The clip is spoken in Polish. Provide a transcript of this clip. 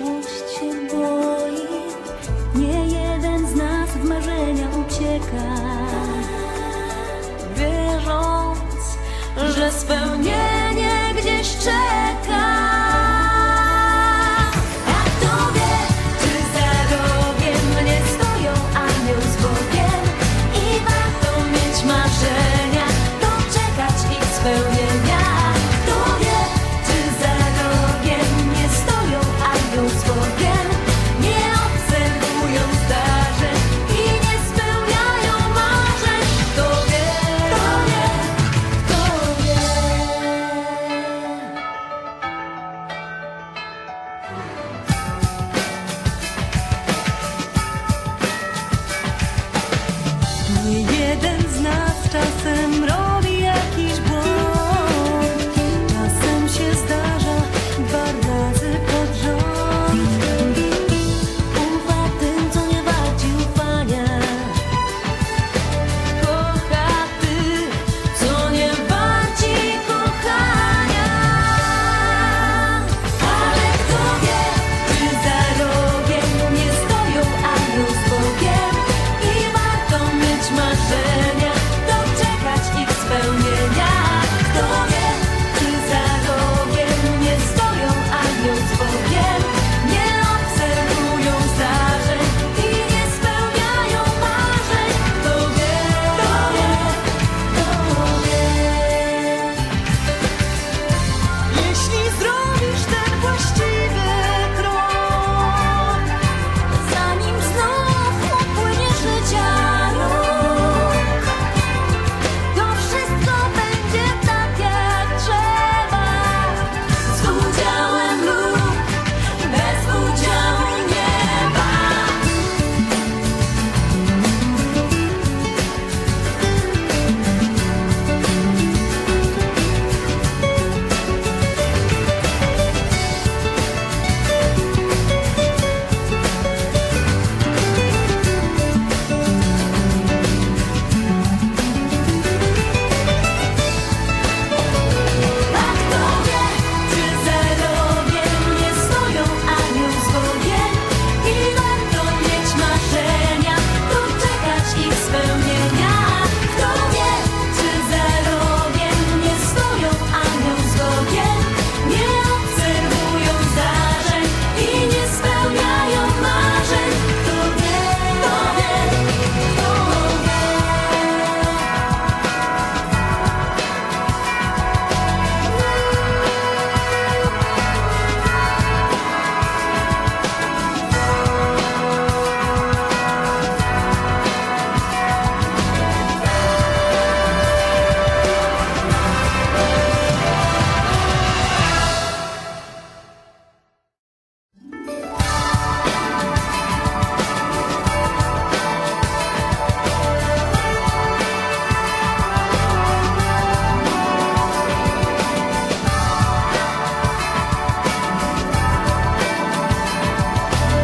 przyszłość się boi Nie jeden z nas w marzenia ucieka. Wierząc, że spełnienie feels good.